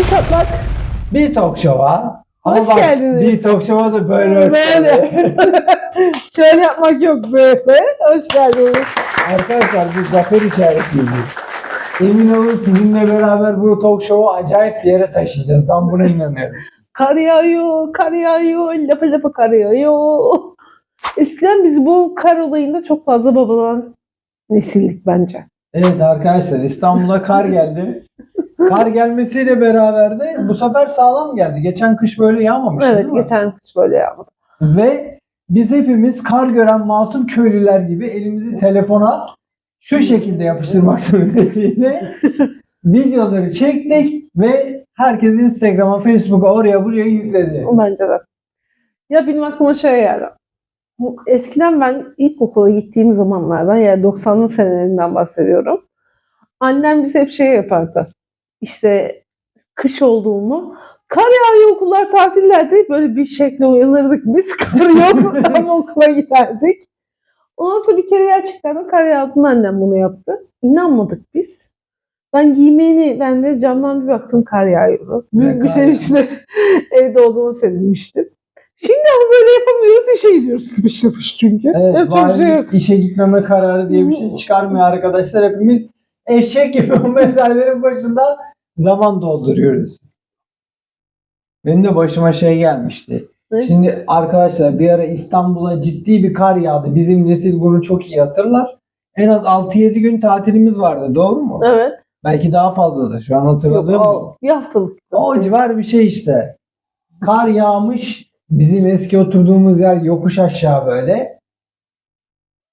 İki çatlak. Bir talk show'a. Ama Hoş bak, geldiniz. Bir talk show'a da böyle Böyle. Şöyle yapmak yok böyle. Hoş geldiniz. Arkadaşlar bu zafer işaretiydi. Emin olun sizinle beraber bu talk show'u acayip bir yere taşıyacağız. Ben buna inanıyorum. Kar yağıyor, kar yağıyor, lapa lapa kar yağıyor. Eskiden biz bu kar olayında çok fazla babadan nesildik bence. Evet arkadaşlar İstanbul'a kar geldi. Kar gelmesiyle beraber de bu sefer sağlam geldi. Geçen kış böyle yağmamıştı Evet, değil mi? geçen kış böyle yağmadı. Ve biz hepimiz kar gören masum köylüler gibi elimizi telefona şu şekilde yapıştırmak suretiyle videoları çektik ve herkes Instagram'a, Facebook'a oraya buraya yükledi. Bence de. Ya benim aklıma şey geldi. Bu Eskiden ben ilkokula gittiğim zamanlardan yani 90'lı senelerinden bahsediyorum. Annem bize hep şey yapardı. İşte kış olduğumu kar yağıyor okullar tatillerde böyle bir şekilde uyanırdık biz. Kar yok ama okula giderdik. Ondan sonra bir kere gerçekten de kar yağdığında annem bunu yaptı. İnanmadık biz. Ben giymeyeni ben de camdan bir baktım kar yağıyordu. Büyük bir sevinçle evde olduğumu sevinmiştim. Şimdi ama böyle yapamıyoruz işe gidiyoruz tıpış çünkü. Evet, Yapacak şey yok. işe gitmeme kararı diye bir şey çıkarmıyor arkadaşlar. Hepimiz eşek gibi o meselelerin başında zaman dolduruyoruz. Benim de başıma şey gelmişti. Şimdi arkadaşlar bir ara İstanbul'a ciddi bir kar yağdı. Bizim nesil bunu çok iyi hatırlar. En az 6-7 gün tatilimiz vardı. Doğru mu? Evet. Belki daha fazladır. Şu an Yok, hatırladığım bu. o, bir haftalık. O civar bir şey işte. Kar yağmış. Bizim eski oturduğumuz yer yokuş aşağı böyle.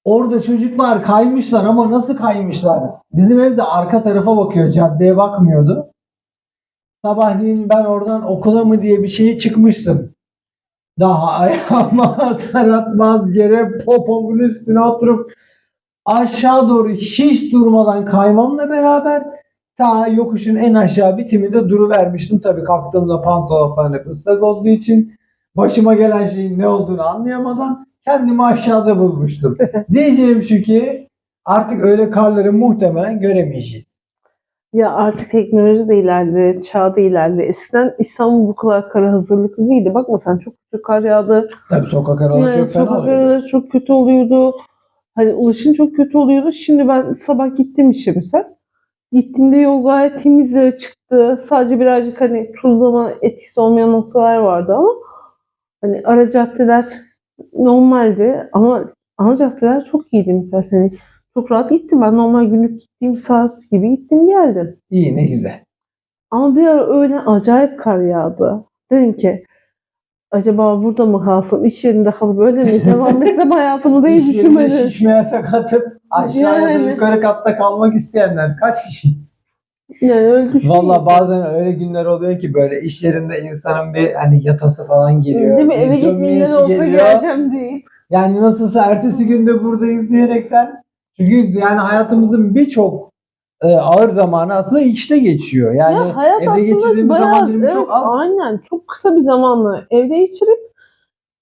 Orada çocuklar kaymışlar ama nasıl kaymışlar? Bizim evde arka tarafa bakıyor. Caddeye bakmıyordu. Sabahleyin ben oradan okula mı diye bir şeye çıkmıştım. Daha ayağıma atar atmaz yere popomun üstüne oturup aşağı doğru hiç durmadan kaymamla beraber ta yokuşun en aşağı bitiminde duru vermiştim. Tabii kalktığımda pantolon falan ıslak olduğu için başıma gelen şeyin ne olduğunu anlayamadan kendimi aşağıda bulmuştum. Diyeceğim şu ki artık öyle karları muhtemelen göremeyeceğiz. Ya artık teknoloji de ilerledi, çağ da ilerledi. Eskiden İstanbul bu kadar kara hazırlıklı değildi. Bakma sen çok kötü kar yağdı. Tabii sokak araları çok fena sokak araları çok kötü oluyordu. Hani ulaşım çok kötü oluyordu. Şimdi ben sabah gittim işe mesela. Gittiğimde yol gayet temiz ve çıktı. Sadece birazcık hani tuzlama etkisi olmayan noktalar vardı ama hani ara caddeler normaldi ama ana caddeler çok iyiydi mesela. Hani çok rahat gittim. Ben normal günlük gittiğim saat gibi gittim geldim. İyi ne güzel. Ama bir ara öğlen acayip kar yağdı. Dedim ki acaba burada mı kalsam, iş yerinde kalıp öyle mi devam etsem hayatımı İş yerinde düşünmedim. şişmeye tak atıp aşağıya da Yani. yukarı katta kalmak isteyenler kaç kişi? Yani öyle düşünüyorum. Valla bazen öyle günler oluyor ki böyle iş yerinde insanın bir hani yatası falan giriyor. Değil mi? Eve gitmeyen dönmeyesi olsa geliyor. geleceğim deyip. Yani nasılsa ertesi günde buradayız diyerekten. Çünkü yani hayatımızın birçok e, ağır zamanı aslında işte geçiyor. Yani ya hayat evde geçirdiğimiz bayağı, zaman dilimi evet, çok az. Aynen. Çok kısa bir zamanla evde geçirip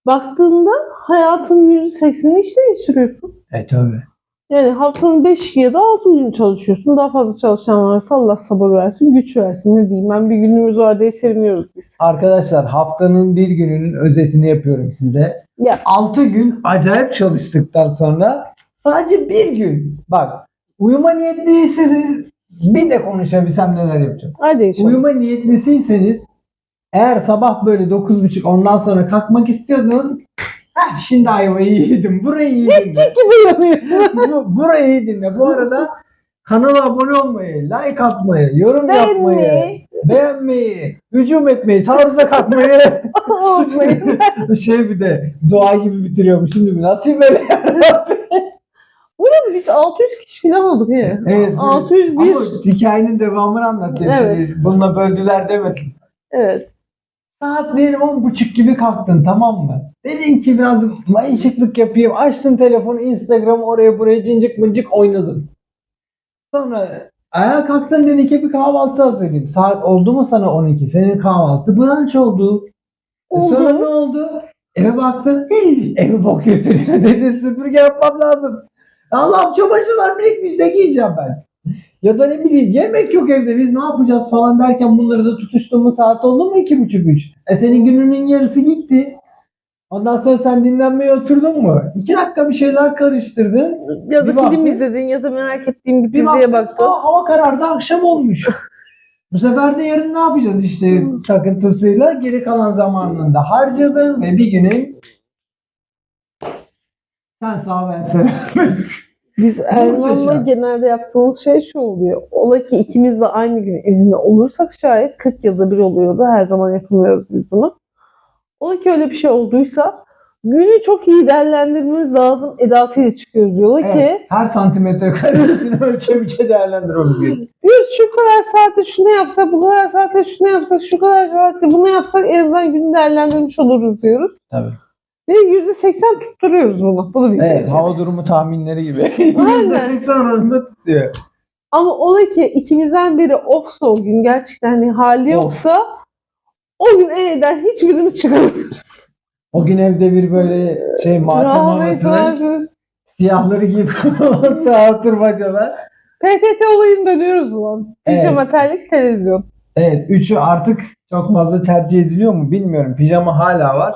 baktığında hayatın %80'ini işte geçiriyorsun. E tabii. Yani haftanın 5 ya da 6 gün çalışıyorsun. Daha fazla çalışan varsa Allah sabır versin, güç versin. Ne diyeyim ben bir günümüz var diye seviniyoruz biz. Arkadaşlar haftanın bir gününün özetini yapıyorum size. Ya 6 gün acayip çalıştıktan sonra sadece bir gün bak uyuma niyetliyseniz bir de konuşabilsem neler yapacağım. hadi inşallah. Uyuma niyetlisiyseniz eğer sabah böyle 9.30 ondan sonra kalkmak istiyordunuz Heh, şimdi ayvayı yedim. Burayı iyi dinle. gibi yanıyor. Bu- Burayı dinle. Bu arada kanala abone olmayı, like atmayı, yorum yapmayı, Beğenmeyi. beğenmeyi, hücum etmeyi, taarruza kalkmayı Unutmayın. şey bir de dua gibi bitiriyormuş. Şimdi nasıl böyle? Oğlum biz 600 kişi falan olduk ya. evet. 601. Ama hikayenin devamını anlatayım. Evet. Şimdi bununla böldüler demesin. Evet. Saat diyelim on buçuk gibi kalktın tamam mı? Dedin ki biraz mayışıklık yapayım. Açtın telefonu Instagram oraya buraya cincik mıncık oynadın. Sonra ayağa kalktın dedin ki bir kahvaltı hazırlayayım. Saat oldu mu sana 12? Senin kahvaltı brunch oldu. E Oldu. sonra ne oldu? Eve baktın. "Hii, Evi bok götürüyor. Dedin süpürge yapmam lazım. Allah'ım çamaşırlar birikmiş ne giyeceğim ben? Ya da ne bileyim yemek yok evde biz ne yapacağız falan derken bunları da tutuştuğumuz saat oldu mu iki buçuk üç. E senin gününün yarısı gitti. Ondan sonra sen dinlenmeye oturdun mu? İki dakika bir şeyler karıştırdın. Ya da Bir film baktın- izledin ya da merak ettiğin bir Bir diziye baktın, baktın. aa, hava karardı akşam olmuş. Bu sefer de yarın ne yapacağız işte takıntısıyla geri kalan zamanında harcadın ve bir günün sen sağ ben sen. Biz Erman'la genelde yaptığımız şey şu oluyor. Ola ki ikimiz de aynı gün izinli olursak şayet 40 yılda bir oluyordu. Her zaman yapamıyoruz biz bunu. Ola ki öyle bir şey olduysa günü çok iyi değerlendirmemiz lazım edasıyla çıkıyoruz yola ki Evet, her santimetre karesini ölçe biçe değerlendirmemiz gerekiyor. diyoruz şu kadar saatte şunu yapsak, bu kadar saatte şunu yapsak, şu kadar saatte bunu yapsak en azından günü değerlendirmiş oluruz diyoruz. Tabii. Ve %80 tutturuyoruz bunu. Bunu biliyoruz. Evet, hava durumu tahminleri gibi. Aynen. %80 oranında tutuyor. Ama ola ki ikimizden biri offsa o gün gerçekten hani hali Of. yoksa o gün evden hiçbirimiz çıkamıyoruz. O gün evde bir böyle şey matem Rahmet var. siyahları giyip oturmacalar. PTT olayını bölüyoruz ulan. Evet. Pijama terlik televizyon. Evet, üçü artık çok fazla tercih ediliyor mu bilmiyorum. Pijama hala var.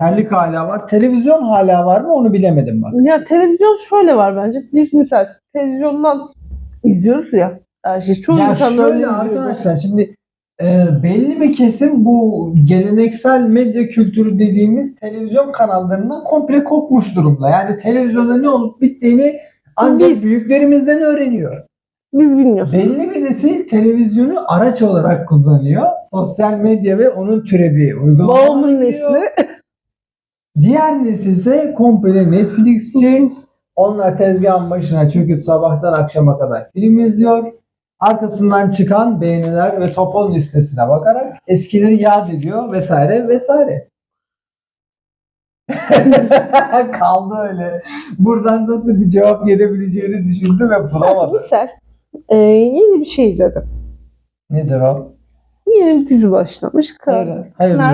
Terlik hala var. Televizyon hala var mı onu bilemedim bak. Ya televizyon şöyle var bence. Biz mesela televizyondan izliyoruz ya. Her şey. Çoğu ya insan öyle şöyle arkadaşlar şimdi e, belli bir kesim bu geleneksel medya kültürü dediğimiz televizyon kanallarından komple kopmuş durumda. Yani televizyonda ne olup bittiğini ancak Biz- büyüklerimizden öğreniyor. Biz bilmiyoruz. Belli bir nesil televizyonu araç olarak kullanıyor. Sosyal medya ve onun türevi uygulamalar Babamın nesli. Diğer nesil ise komple Netflixçi. Onlar tezgahın başına çöküp sabahtan akşama kadar film izliyor. Arkasından çıkan beğeniler ve topon listesine bakarak eskileri yad ediyor vesaire vesaire. Kaldı öyle. Buradan nasıl bir cevap gelebileceğini düşündü ve bulamadı. Misal e, yeni bir şey izledim. Nedir o? Yeni bir dizi başlamış.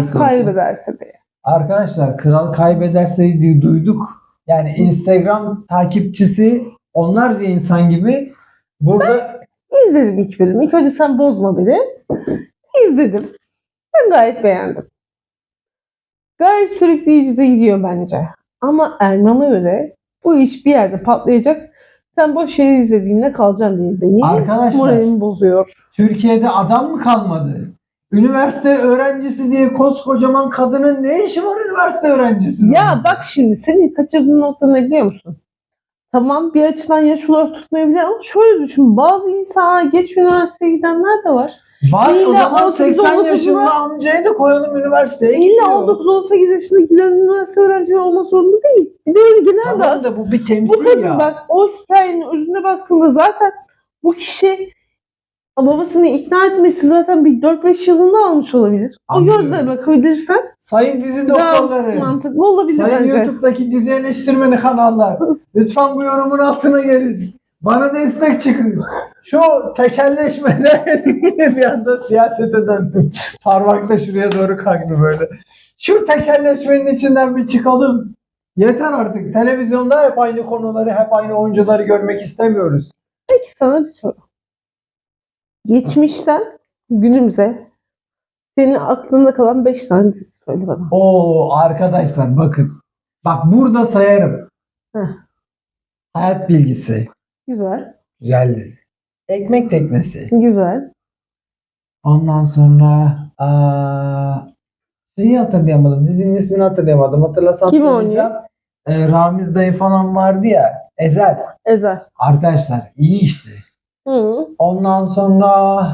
Olsun. kaybederse diye. Arkadaşlar kral kaybederse diye duyduk. Yani Instagram takipçisi onlarca insan gibi burada İzledim ilk bölümü. İlk önce sen bozma beni. İzledim. Ben gayet beğendim. Gayet sürükleyici de gidiyor bence. Ama Erman'a göre bu iş bir yerde patlayacak. Sen boş yere izlediğinde kalacaksın diye beni Arkadaşlar. moralimi bozuyor. Türkiye'de adam mı kalmadı? Üniversite öğrencisi diye koskocaman kadının ne işi var üniversite öğrencisi? Ya bak şimdi senin kaçırdığın nokta ne biliyor musun? Tamam bir açıdan yaş olarak tutmayabilir ama şöyle düşün. Bazı insanlar geç üniversiteye gidenler de var. Var o İlla zaman 18, 80 19'lar yaşında amcayı da koyalım üniversiteye İlla gidiyor. 19-18 yaşında giden üniversite öğrencileri olmak zorunda değil. Bir de genel Tamam da bu bir Bu temsil kadın ya. bak o hikayenin özüne baktığında zaten bu kişi babasını ikna etmesi zaten bir 4-5 yılında almış olabilir. O Anlıyorum. gözle bakabilirsen Sayın dizi daha doktorları. mantıklı olabilir Sayın bence. YouTube'daki dizi eleştirmeni kanallar. Lütfen bu yorumun altına gelin. Bana destek çıkın. Şu tekelleşmede bir anda siyasete döndüm. Parmak da şuraya doğru kalktı böyle. Şu tekelleşmenin içinden bir çıkalım. Yeter artık. Televizyonda hep aynı konuları, hep aynı oyuncuları görmek istemiyoruz. Peki sana bir soru. Geçmişten günümüze senin aklında kalan 5 tane dizi söyle bana. Oo arkadaşlar bakın. Bak burada sayarım. Heh. Hayat bilgisi. Güzel. Güzel dizi. Ekmek teknesi. Güzel. Ondan sonra aa, şeyi hatırlayamadım. Dizinin ismini hatırlayamadım. Hatırlasam Kim söyleyeceğim. Ee, Ramiz dayı falan vardı ya. Ezel. Ezel. Arkadaşlar iyi işte. Hı. Ondan sonra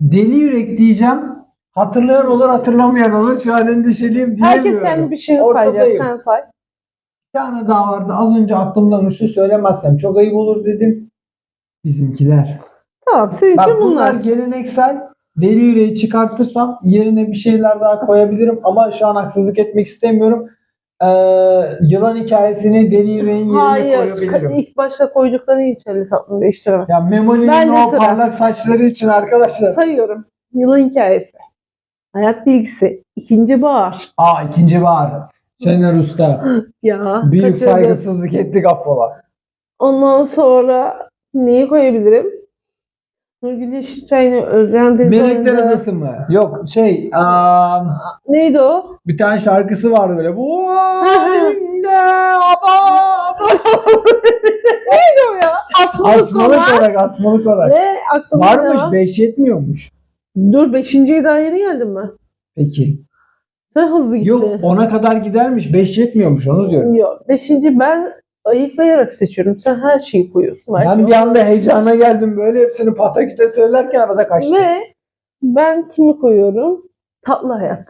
Deli Yürek diyeceğim. Hatırlayan olur hatırlamayan olur. Şu an endişeliyim Herkes diyemiyorum. kendi bir Ortadayım. sayacak. Sen say. Bir tane daha vardı. Az önce aklımdan uçtu söylemezsem çok ayıp olur dedim. Bizimkiler. Tamam senin Bak için bunlar bunlar. geleneksel. Deli yüreği çıkartırsam yerine bir şeyler daha koyabilirim ama şu an haksızlık etmek istemiyorum. Ee, yılan hikayesini deli yüreğin yerine Hayır. koyabilirim. ilk başta koydukları hiç elle tatlını değiştiremez. Ya Memoli'nin o sıra. parlak saçları için arkadaşlar. Sayıyorum. Yılın hikayesi. Hayat bilgisi. İkinci bahar. Aa ikinci bahar. Şener Usta. Ya. Büyük kaçırdım. saygısızlık ettik affola. Ondan sonra neyi koyabilirim? Nurgül Yeşilçay'ın Özcan Deniz Melekler oynadığı- Adası mı? Yok şey aa, Neydi o? bir tane şarkısı vardı böyle. Bu halimde aba Neydi o ya? Asmalık, Asmalık olarak asmalık olarak. Ve aklıma Varmış ne var? 5 yetmiyormuş. Dur beşinciye daha yeni geldin mi? Peki. Sen hızlı gittin. Yok 10'a kadar gidermiş 5 yetmiyormuş onu diyorum. Yok. Beşinci ben ayıklayarak seçiyorum. Sen her şeyi koyuyorsun. Belki Ben bir anda heyecana geldim böyle hepsini pataküte söylerken arada kaçtım. Ve ben kimi koyuyorum? Tatlı Hayat.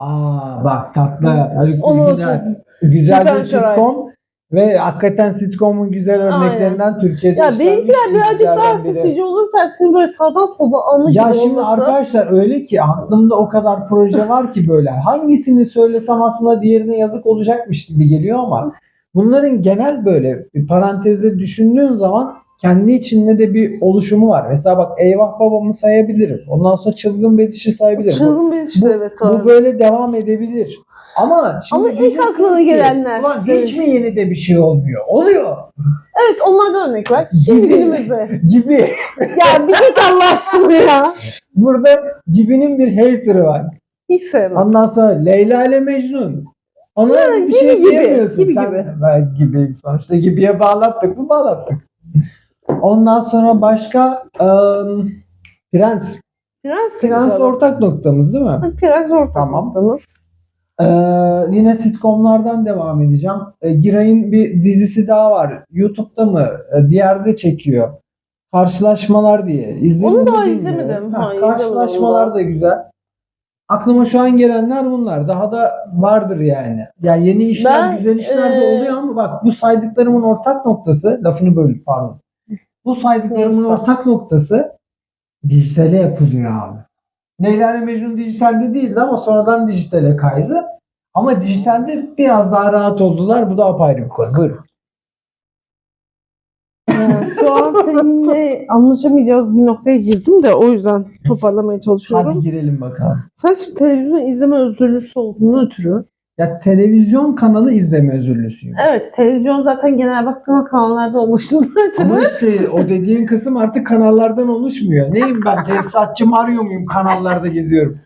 Aa bak tatlı Haluk Onu Bilginer. Güzel Gülden bir Şoray. sitcom ve hakikaten sitcomun güzel örneklerinden Türkiye'de Ya işlenmiş benimkiler birazcık daha dizilerden biri. seçici olurken senin böyle sağdan soldan anlı Ya şimdi olması. arkadaşlar öyle ki aklımda o kadar proje var ki böyle hangisini söylesem aslında diğerine yazık olacakmış gibi geliyor ama bunların genel böyle bir parantezde düşündüğün zaman kendi içinde de bir oluşumu var. Mesela bak Eyvah Babamı sayabilirim. Ondan sonra Çılgın Bediş'i sayabilirim. Bu- Çılgın işte bu- evet. Bu doğru. böyle devam edebilir. Ama şimdi Ama ilk aklına ki, gelenler. Ulan hiç Evet. mi yeni de bir şey olmuyor? Oluyor. Evet onlardan örnek ver. Şimdi Gibi. günümüzde. Gibi. ya bir git Allah aşkına ya. Burada Gibi'nin bir hater'ı var. Hiç sevmem. Ondan sonra Leyla ile Mecnun. Ona Ha, bir gibi şey diyemiyorsun. gibi Sen, gibi. Gibi. Sonuçta gibiye bağlattık mı bağlattık. Ondan sonra başka ım, Prens. Prens, Prens ortak noktamız değil mi? Prens ortak Tamam. noktamız. Ee, yine sitcomlardan devam edeceğim. Ee, Giray'ın bir dizisi daha var. YouTube'da mı? Ee, bir yerde çekiyor. Karşılaşmalar diye. İzledin Onu daha izlemedim. Ha, Hayır, karşılaşmalar da güzel. Aklıma şu an gelenler bunlar. Daha da vardır yani. Yani yeni işler, Ben, güzel işler de e, oluyor ama bak bu saydıklarımın ortak noktası, lafını böldüm pardon. Bu saydıklarımın ortak noktası dijitale yapılıyor abi. Leyla ile Mecnun dijitalde değildi ama sonradan dijitale kaydı. Ama dijitalde biraz daha rahat oldular. Bu da apayrı bir konu. Buyurun. Ee, Şu an seninle anlaşamayacağız bir noktaya girdim de o yüzden toparlamaya çalışıyorum. Hadi girelim bakalım. Sen şimdi televizyon izleme özürlüsü olduğunu ötürü. Ya televizyon kanalı izleme özürlüsüyüm. Evet televizyon zaten genel baktığında kanallarda oluştuğunu Ama ötürü. işte o dediğin kısım artık kanallardan oluşmuyor. Neyim ben? Tesisatçı Mario muyum? Kanallarda geziyorum.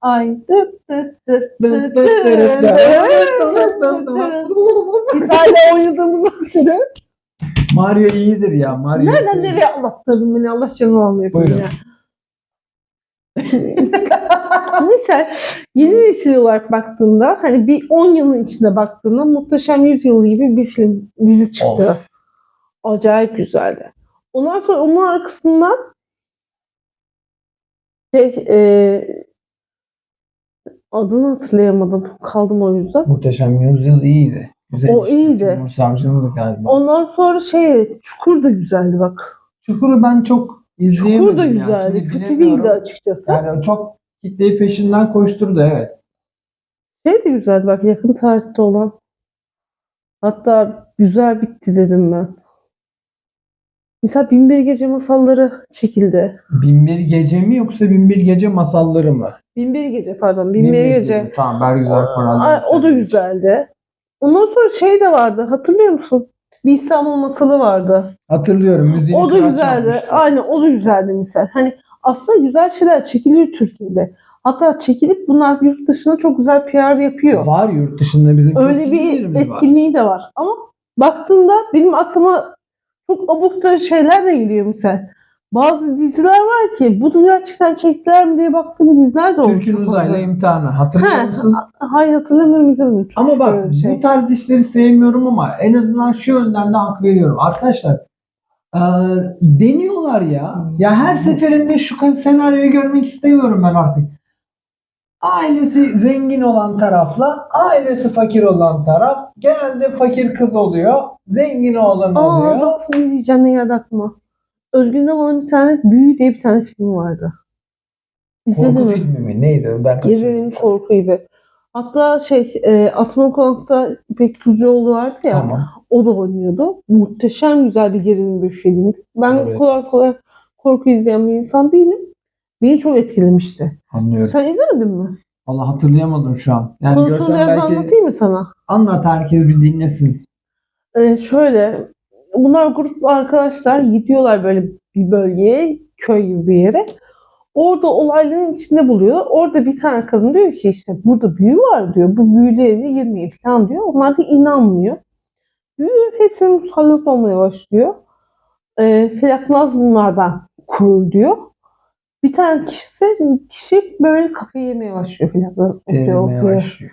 Ay dıt dıt dıt dıt dıt dırıt dıt dın. dıt. Biz hala oynadığımız ötürü. Mario iyidir ya. Mario Nereden nereye anlattırdın beni Allah canını almayasın Buyurun. ya. Misal yeni nesil olarak baktığında hani bir 10 yılın içinde baktığında Muhteşem Yüzyıl gibi bir film dizi çıktı. Of. Acayip güzeldi. Ondan sonra onun arkasından şey, e, adını hatırlayamadım. Kaldım o yüzden. Muhteşem Yüzyıl iyiydi. Güzel O işte. iyiydi. Timur Savcı'nın da galiba. Ondan sonra şey Çukur da güzeldi bak. Çukur'u ben çok izleyemedim Çukur da güzeldi. Şimdi Kötü değildi açıkçası. Yani çok kitleyi peşinden koşturdu evet. Şey de güzeldi bak yakın tarihte olan. Hatta güzel bitti dedim ben. Mesela Binbir Gece masalları çekildi. Binbir Gece mi yoksa Binbir Gece masalları mı? Binbir Gece pardon. Binbir, Gece. Tamam Bergüzar Koral'da. Ay, o da güzeldi. Ondan sonra şey de vardı. Hatırlıyor musun? Bir İstanbul masalı vardı. Hatırlıyorum. Müziğini O da güzeldi. yapmıştı. Aynen o da güzeldi misal. Hani aslında güzel şeyler çekiliyor Türkiye'de. Hatta çekilip bunlar yurt dışına çok güzel PR yapıyor. Var yurt dışında bizim çok Öyle bir dizilerimiz var. etkinliği de var. Ama baktığında benim aklıma çok abuk da şeyler de geliyor misal. Bazı diziler var ki bunu gerçekten çektiler mi diye baktığım diziler de olmuş. Türk'ün uzayla imtihanı. Hatırlıyor He, musun? Hayır hatırlamıyorum izlemedim. Çok Ama bak şey. bu tarz işleri sevmiyorum ama en azından şu yönden de hak veriyorum. Arkadaşlar e, deniyorlar ya. Ya her seferinde şu senaryoyu görmek istemiyorum ben artık. Ailesi zengin olan tarafla ailesi fakir olan taraf genelde fakir kız oluyor. Zengin oğlan Aa oluyor. bak sana diyeceğim ne geldi aklıma. Özgün Damal'ın bir tane Büyü diye bir tane filmi vardı. İzledin Korku mi? filmi mi? Neydi? Ben Gerilim korku gibi. Hatta şey e, Asma Konak'ta İpek Tucuoğlu vardı ya. Tamam. O da oynuyordu. Muhteşem güzel bir gerilim bir filmdi. Ben Evet. kolay kolay korku izleyen bir insan değilim. Beni çok etkilemişti. Anlıyorum. Sen izlemedin mi? Vallahi hatırlayamadım şu an. Yani Konusunu biraz belki anlatayım mı sana? anlat herkes bir dinlesin. Ee, şöyle bunlar gruplu arkadaşlar gidiyorlar böyle bir bölgeye köy gibi bir yere. Orada olayların içinde buluyor. Orada bir tane kadın diyor ki işte burada büyü var diyor. Bu büyülerine girmeyin falan diyor. Onlar da inanmıyor. Büyü hepsinin musallat olmaya başlıyor. E, Felaknaz bunlardan kurul diyor. Bir tane kişi, kişi böyle kafayı yemeye başlıyor Devirmeye okuyor. başlıyor.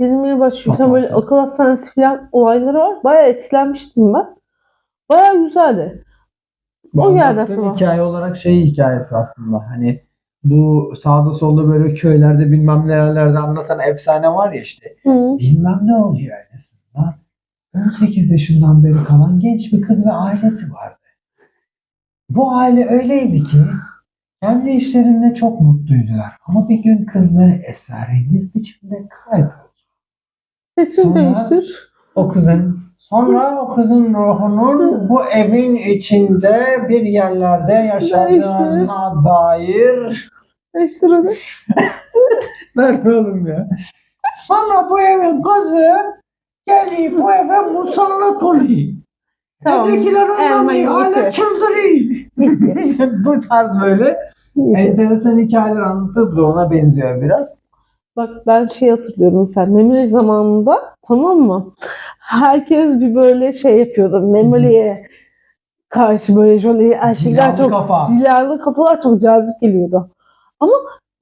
Dinlemeye başlıyor. Falan böyle akıl hastanesi falan olayları var. Bayağı etkilenmiştim ben. Bayağı güzeldi. Bu O anlattığım aklıma. hikaye olarak şey hikayesi aslında. Hani bu sağda solda böyle köylerde bilmem nerelerde anlatan efsane var ya işte. Hı. Bilmem ne oluyor ailesinde. 18 yaşından beri kalan genç bir kız ve ailesi vardı. Bu aile öyleydi ki kendi işlerinde çok mutluydular. Ama bir gün kızları esrarengiz biçimde kayboldu. Sesini Sonra- değiştir. O kızın sonra o kızın ruhunun bu evin içinde bir yerlerde yaşadığına dair Değiştir hadi. Ver oğlum ya. Sonra bu evin kızı geliyor bu eve musallat oluyor. Tamam. Evdekiler anlamıyor. Hala çıldırıyor. bu tarz böyle enteresan hikayeler anlatıp da ona benziyor biraz. Bak ben şey hatırlıyorum sen Memoli zamanında tamam mı? Herkes bir böyle şey yapıyordu. Memoli'ye karşı böyle jöleyi erkekler Cilalı çok kafa. cilalı kafalar çok cazip geliyordu. Ama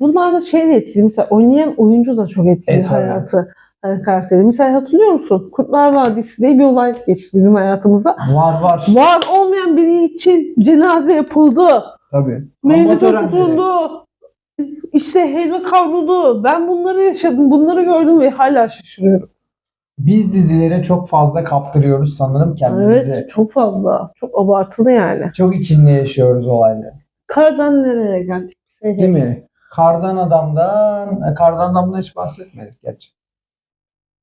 bunlar da şey de etkili. Mesela oynayan oyuncu da çok etkili Evet, hayatı. Yani karakteri. Mesela hatırlıyor musun? Kurtlar Vadisi diye bir olay geçti bizim hayatımızda. Var var. Var olmayan biri için cenaze yapıldı. Tabii. Meyve Amba törenleri. tutuldu. İşte helva kavruldu. Ben bunları yaşadım, bunları gördüm ve hala şaşırıyorum. Biz dizilere çok fazla kaptırıyoruz sanırım kendimizi. Evet, çok fazla. Çok abartılı yani. Çok içinde yaşıyoruz olayları. Kardan nereye geldik? Değil mi? Kardan adamdan, kardan adamdan hiç bahsetmedik gerçi.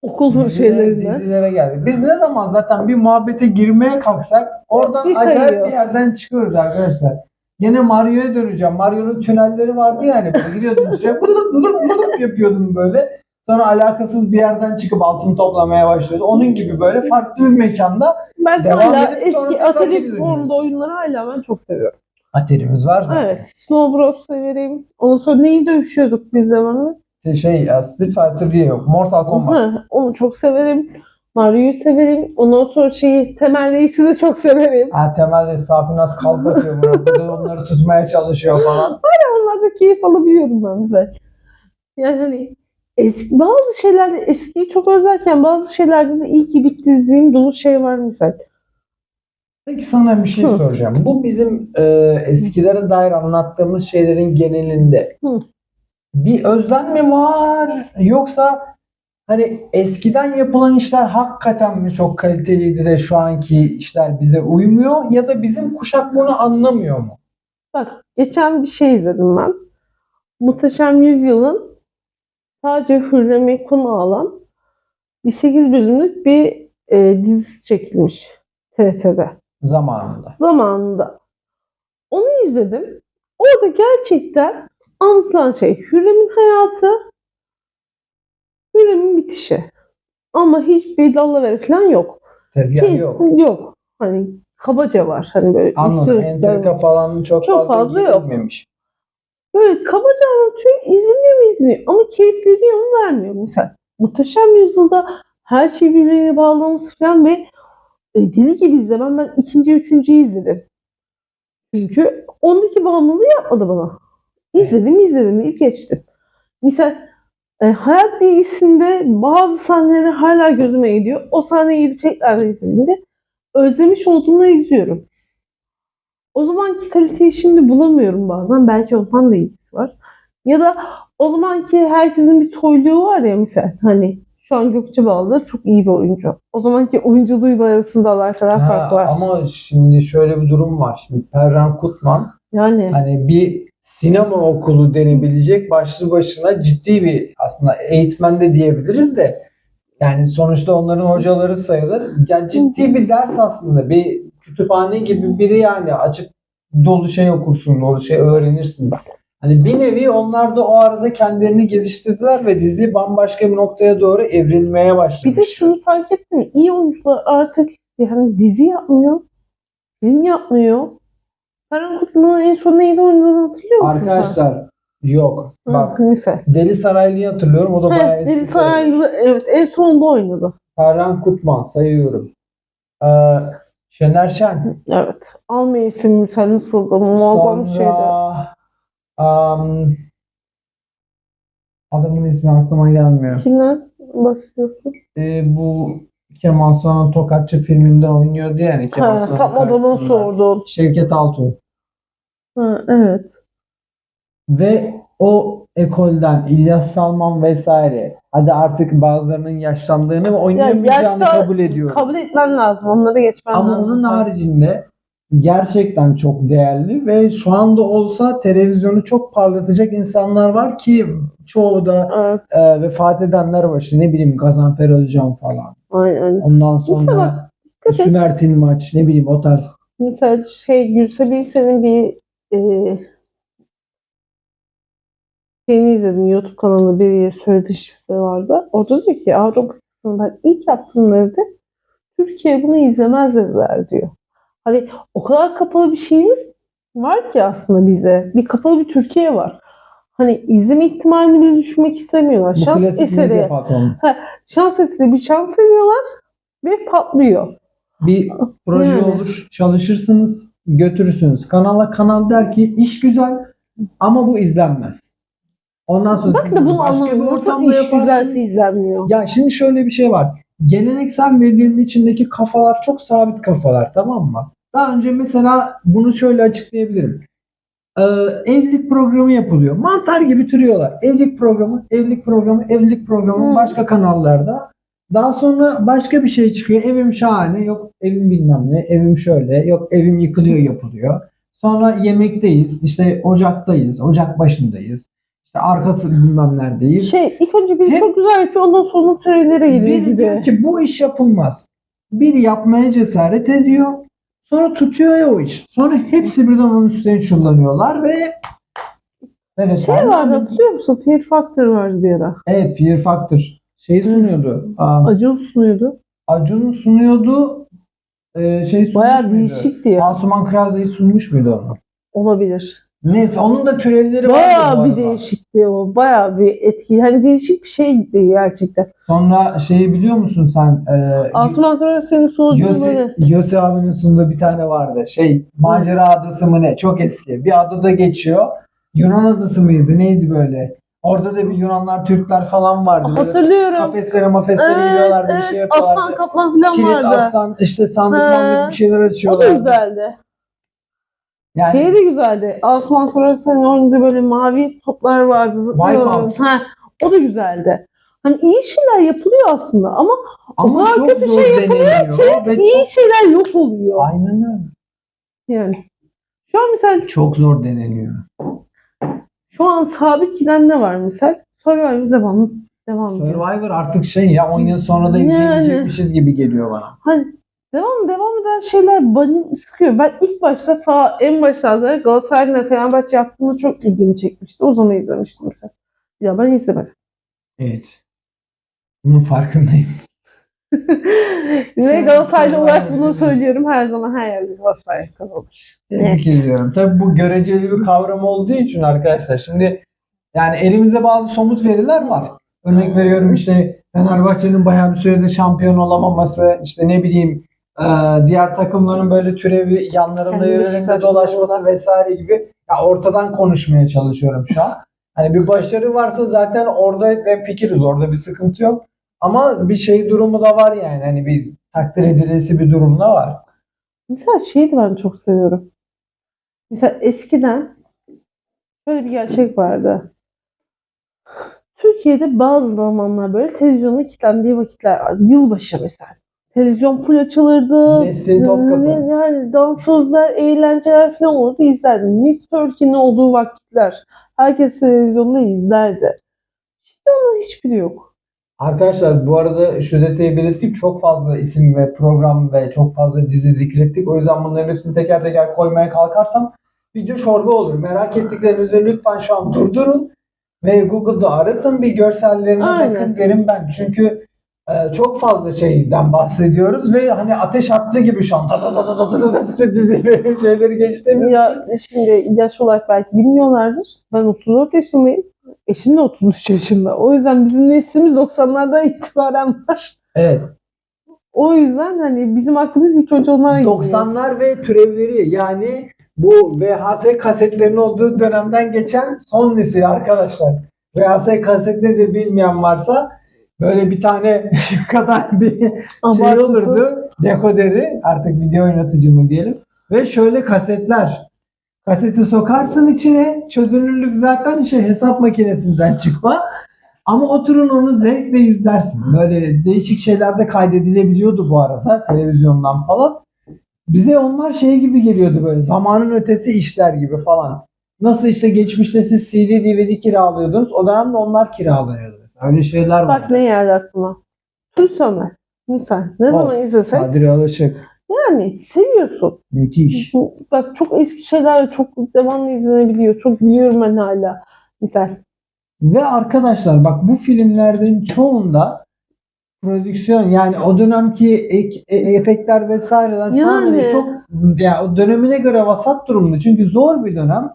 Okul şeylerinden. dizilere geldik. Biz ne zaman zaten bir muhabbete girmeye kalksak oradan Bir acayip kayıyor. bir yerden çıkıyoruz arkadaşlar. Yine Mario'ya döneceğim. Mario'nun tünelleri vardı yani. Böyle gidiyordum işte bıdık bıdık bıdık yapıyordum böyle. Sonra alakasız bir yerden çıkıp altın toplamaya başlıyordu. Onun gibi böyle farklı bir mekanda Ben Devam hala edip eski Atari formda oyunları hala ben çok seviyorum. aterimiz var zaten. Evet. Snow Bros severim. Ondan sonra neyi dövüşüyorduk biz zamanında? Şey ya Street Fighter diye yok. Mortal Kombat. Ha, onu çok severim. Mario'yu severim. Ondan sonra şeyi Temel Reis'i de çok severim. Ha temelde Safinas kalp atıyor buna. Bu da onları tutmaya çalışıyor falan. Onlarda keyif alabiliyorum ben güzel. Yani hani eski, bazı şeylerde eskiyi çok özlerken bazı şeylerde de iyi ki bitti dediğim dolu şey var misal. Peki sana bir şey Hı. soracağım. Bu bizim e, eskilere dair anlattığımız şeylerin genelinde Hı. bir özlem mi var yoksa hani eskiden yapılan işler hakikaten mi çok kaliteliydi de şu anki işler bize uymuyor ya da bizim kuşak bunu anlamıyor mu? Bak geçen bir şey izledim ben. Muhteşem Yüzyıl'ın sadece Hürrem'i konu alan bir 8 bölümlük bir e, dizisi çekilmiş TRT'de. Zamanında. zamanında. Onu izledim. Orada gerçekten anlatılan şey Hürrem'in hayatı, Hürrem'in bitişi. Ama hiçbir dallavere falan yok. Tezgah Ki- yok. Yok. Hani kabaca var. Hani böyle Anladım. Entrika falan çok, Çok fazla, fazla yok. Böyle kabaca anlatıyor. izleniyor mu izleniyor. Ama keyif veriyor mu vermiyor. Mesela Muhteşem Yüzyılda her şey birbirine bağlaması falan ve e, deli gibi izlemem. Ben ikinci, üçüncüyü izledim. Çünkü ondaki bağımlılığı yapmadı bana. İzledim, izledim deyip geçtim. Misal e, hayat bilgisinde bazı sahneleri hala gözüme gidiyor. O sahneyi gidip tekrar izlediğimde özlemiş olduğumda izliyorum. O zamanki kaliteyi şimdi bulamıyorum bazen. Belki ondan da ilgisi var. Ya da o zamanki herkesin bir toyluğu var ya misal. Hani şu an Gökçe Bağlı çok iyi bir oyuncu. O zamanki oyunculuğuyla arasında alakalar Ha, fark var. ama şimdi şöyle bir durum var. Şimdi Perran Kutman Yani hani bir sinema okulu denebilecek başlı başına ciddi bir aslında eğitmen de diyebiliriz de yani sonuçta onların hocaları sayılır. Yani ciddi bir ders aslında. Bir kütüphane gibi biri yani açık dolu şey okursun, dolu şey öğrenirsin. Hani bir nevi onlar da o arada kendilerini geliştirdiler ve dizi bambaşka bir noktaya doğru evrilmeye başlamış. bir de şunu fark ettim. mi? İyi oyuncular artık yani dizi yapmıyor. Film yapmıyor. Ferhan Kutlu'nun en son neydi oynadığını hatırlıyor musun sen? Arkadaşlar yok. Hı, Bak misal. Deli Saraylı'yı hatırlıyorum. O da bayağı Heh, eski. Deli Saraylı, evet en sonunda oynadı. Ferhan Kutman sayıyorum. Ee, Şener Şen. Evet. Al mevsim misal nasıldı? Muazzam bir şeydi. Sonra am, adamın ismi aklıma gelmiyor. Kimden bahsediyorsun? Ee, bu Kemal Sunal'ın Tokatçı filminde oynuyordu yani. Kemal Ha, tam karşısında. sordun. Şevket Altun. Ha, evet. Ve o ekolden İlyas Salman vesaire. Hadi artık bazılarının yaşlandığını ve oynayamayacağını yaşta- kabul ediyorum. Kabul etmen lazım. Onları geçmen Ama lazım. onun haricinde gerçekten çok değerli ve şu anda olsa televizyonu çok parlatacak insanlar var ki çoğu da Evet. e, vefat edenler var. İşte ne bileyim Gazanfer Özcan falan. Aynen. Ondan İşte sonra bak, dikkat et. Sümer Tilmaç ne bileyim o tarz. Mesela şey Gülse Birsel'in bir e, şeyini izledim. YouTube kanalında bir söyleşisi vardı. Orada diyor ki Avrupa kısmını ben ilk yaptığımda dedi Türkiye bunu izlemez dediler diyor. Hani o kadar kapalı bir şeyimiz var ki aslında bize. Bir kapalı bir Türkiye var. Hani izleme ihtimalini bile düşünmek istemiyorlar. Bu Şans eseri. patronu. Şans eseri bir şans veriyorlar ve patlıyor. Bir proje Yani. olur, çalışırsınız, götürürsünüz. Kanala kanal der ki iş güzel ama bu izlenmez. Ondan sonra Bak da bunu ortamda iş yaparsınız. izlenmiyor. Ya şimdi şöyle bir şey var. Geleneksel medyanın içindeki kafalar çok sabit kafalar tamam mı? Daha önce mesela bunu şöyle açıklayabilirim. Ee, evlilik programı yapılıyor. Mantar gibi türüyorlar. Evlilik programı, evlilik programı, evlilik programı Hı. başka kanallarda. Daha sonra başka bir şey çıkıyor. Evim şahane. Yok evim bilmem ne. Evim şöyle. Yok evim yıkılıyor yapılıyor. Sonra yemekteyiz. işte ocaktayız. Ocak başındayız. İşte arkası bilmem neredeyiz. Şey ilk önce biri Hep- çok güzel yapıyor ondan sonra trendlere giriyor Biri gibi. diyor ki bu iş yapılmaz. Biri yapmaya cesaret ediyor. Sonra tutuyor ya o iş. Sonra hepsi birden onun üstüne çullanıyorlar ve Evet, Şey ben- vardı hatırlıyor musun? Fear Factor vardı bir ara. Evet Fear Factor. Şeyi sunuyordu. Aa, Acun sunuyordu. Acun sunuyordu. Ee, şey sunmuş Bayağı muydu? değişikti ya. Asuman Kraza'yı sunmuş muydu onu? Olabilir. Neyse onun da türevleri bu Bayağı bir değişikti o. Bayağı bir etki. Hani değişik bir şeydi gerçekten. Sonra şeyi biliyor musun sen? Ee, Asuman Kara senin Yose. Yose abinin sunduğu bir tane vardı. Şey, Macera Adası mı ne? Çok eski. Bir adada geçiyor. Yunan adası mıydı? Neydi böyle? Orada da bir Yunanlar, Türkler falan vardı. Böyle Hatırlıyorum. kafeslere mafeslere giriyorlardı, bir şey yapıyorlardı. Aslan kaplan falan Kilit vardı. aslan, işte sandık mandık bir şeyler O da açıyorlardı. güzeldi. Yani Şey de güzeldi. Asuman Korasa'nın oynadığı böyle mavi toplar vardı. zıplıyorlar. Ha, o da güzeldi. Hani iyi şeyler yapılıyor aslında ama ama kadar çok kötü şey deneniyor. ve iyi çok... şeyler yok oluyor. Aynen öyle. Yani şu an misal Çok zor deneniyor. şu an sabit giden ne var misal? Survivor devam devam ediyor. Survivor artık şey ya 10 yıl sonra da Yani. izleyebilecekmişiz gibi geliyor bana. Hani devam devam eden şeyler beni sıkıyor. Ben ilk başta ta en başlarda Galatasaray'la Fenerbahçe yaptığında çok ilgimi çekmişti. O zaman izlemiştim mesela. Ya ben izlemedim. Evet. Bunun farkındayım. Ve Galatasaraylı olarak bunu söylüyorum. Her zaman her yerde Galatasaray kazanır. Tebrik Evet. ediyorum. Tabii bu göreceli bir kavram olduğu için arkadaşlar. Şimdi yani elimizde bazı somut veriler var. Örnek veriyorum işte Fenerbahçe'nin bayağı bir süredir şampiyon olamaması, işte ne bileyim e, diğer takımların böyle türevi yanlarında yörelerinde dolaşması olan. vesaire gibi ya ortadan konuşmaya çalışıyorum şu an. Hani bir başarı varsa zaten orada ve fikiriz. Orada bir sıkıntı yok. Ama bir şey durumu da var yani. Hani bir takdir edilesi bir durum da var. Mesela şeyi de ben çok seviyorum. Mesela eskiden şöyle bir gerçek vardı. Türkiye'de bazı zamanlar böyle televizyonda kilitlendiği vakitler vardı. Yılbaşı mesela. Televizyon full açılırdı. Nesin Topkapı. Yani dansözler, eğlenceler falan olurdu izlerdim. Miss Turkey'nin olduğu vakitler. Herkes televizyonda izlerdi. Şimdi onun hiçbiri yok. Arkadaşlar bu arada şu detayı belirteyim. Çok fazla isim ve program ve çok fazla dizi zikrettik. O yüzden bunların hepsini teker teker koymaya kalkarsam video çorba olur. Merak ettiklerinizi lütfen şu an durdurun ve Google'da aratın bir görsellerine Aynen. bakın derim ben. Çünkü çok fazla şeyden bahsediyoruz ve hani ateş attı gibi şu an. Da da da da da da da bütün dizileri şeyleri için. Ya şimdi yaş olarak belki bilmiyorlardır. Ben 34 yaşındayım. Eşim de 33 yaşında. O yüzden bizim neslimiz 90'lardan itibaren var. Evet. O yüzden hani bizim aklımız ilk önce onlara gidiyor. 90'lar ve türevleri yani bu VHS kasetlerin olduğu dönemden geçen son nesil arkadaşlar. VHS kaset nedir bilmeyen varsa böyle bir tane şu kadar bir şey Abartısız. olurdu. Dekoderi artık video oynatıcı mı diyelim. Ve şöyle kasetler. Kaseti sokarsın içine çözünürlük zaten şey hesap makinesinden çıkma. Ama oturun onu zevkle izlersin. Böyle değişik şeyler de kaydedilebiliyordu bu arada televizyondan falan. Bize onlar şey gibi geliyordu böyle zamanın ötesi işler gibi falan. Nasıl işte geçmişte siz CD DVD kiralıyordunuz o dönemde onlar kiralanıyordu mesela. Öyle şeyler var. Bak ne geldi aklıma. Tur Sömer. Misal. Ne Of, zaman izlesek Sadri Alışık. yani seviyorsun. Müthiş. Bu- Bak çok eski şeyler çok devamlı izlenebiliyor. Çok biliyorum ben hala. Misal. Ve arkadaşlar bak bu filmlerin çoğunda prodüksiyon yani o dönemki ek- e- efektler vesaireler falan Yani. hani çok ya o dönemine göre vasat durumda. Çünkü zor bir dönem.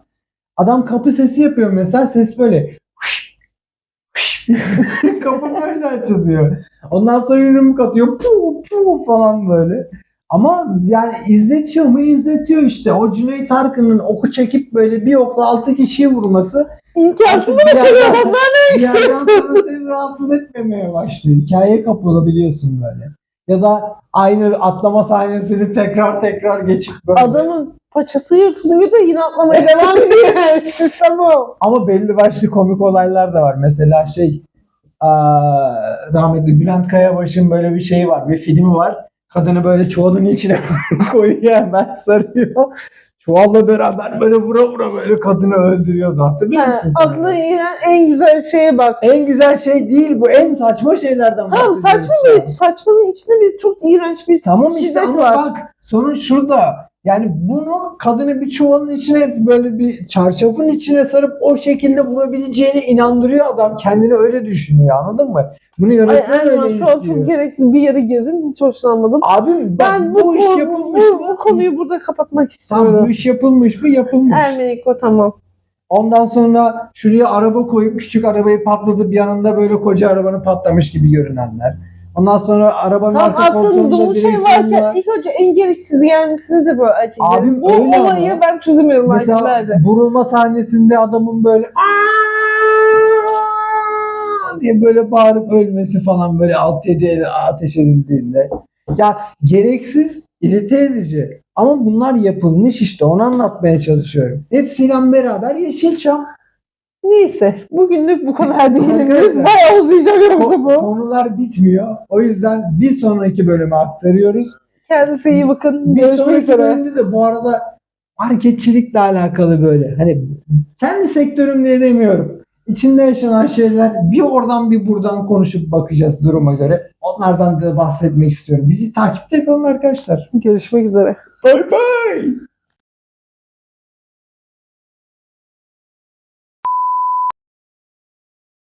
Adam kapı sesi yapıyor mesela ses böyle kapı böyle açılıyor. Ondan sonra yumruk atıyor. Pu pu falan böyle. Ama yani izletiyor mu? İzletiyor işte. O Cüneyt Arkın'ın oku çekip böyle bir okla altı kişiyi vurması İmkansız bir şey yok. Ben bir sonra seni rahatsız etmemeye başlıyor. Hikayeye kapılabiliyorsun böyle. Ya da aynı atlama sahnesini tekrar tekrar geçip böyle. Adamın paçası yırtılıyor da yine atlamaya devam ediyor. Yani Sistem o. Ama belli başlı komik olaylar da var. Mesela şey aa, rahmetli Bülent Kayabaş'ın böyle bir şeyi var. Bir filmi var. Kadını böyle çuvalın içine koyuyor hemen sarıyor. Çuvalla beraber böyle vura vura böyle kadını öldürüyordu. Hatırlıyor Ha, musun sen? aklına gelen en güzel şeye bak. En güzel şey değil bu. En saçma şeylerden Tamam bahsediyoruz saçma şu an. bir saçmanın içinde bir çok iğrenç bir Tamam işte şiddet ama var. bak sorun şurada. Yani bunu kadını bir çuvalın içine böyle bir çarşafın içine sarıp o şekilde vurabileceğine inandırıyor adam. Kendini öyle düşünüyor anladın mı? Bunu Ay yönetmen Erman öyle istiyor. çok gereksiz bir yere girdin hiç hoşlanmadım. Abim bak Ben bu, bu, iş yapılmış bu, mı? bu konuyu burada kapatmak Tamam, bu istiyorum. iş yapılmış mı? Yapılmış. Ermeniko tamam. Ondan sonra şuraya araba koyup küçük arabayı patladı bir yanında böyle koca arabanın patlamış gibi görünenler. Ondan sonra arabanın Tam arka koltuğunda dolu şey direksiyonla varken ilk önce en gereksiz gelmesini de böyle acı. Abim Bu öyle olayı ama. ben çözemiyorum Mesela erkeklerde. vurulma sahnesinde adamın böyle "Aaaaaa!" diye böyle bağırıp ölmesi falan böyle 6-7 ele ateş edildiğinde. Ya gereksiz, irite edici. Ama bunlar yapılmış işte onu anlatmaya çalışıyorum. Hepsiyle beraber Yeşilçam. Neyse bugünlük bu kadar diyelim. Biz bayağı uzayacak yoksa bu. konular bitmiyor. O yüzden bir sonraki bölüme aktarıyoruz. Kendinize iyi bakın. Bir Görüşmek sonraki üzere. bölümde de bu arada marketçilikle alakalı böyle hani kendi sektörüm diye demiyorum. İçinde yaşanan şeyler bir oradan bir buradan konuşup bakacağız duruma göre. Onlardan da bahsetmek istiyorum. Bizi takipte kalın arkadaşlar. Görüşmek üzere. Bye bye.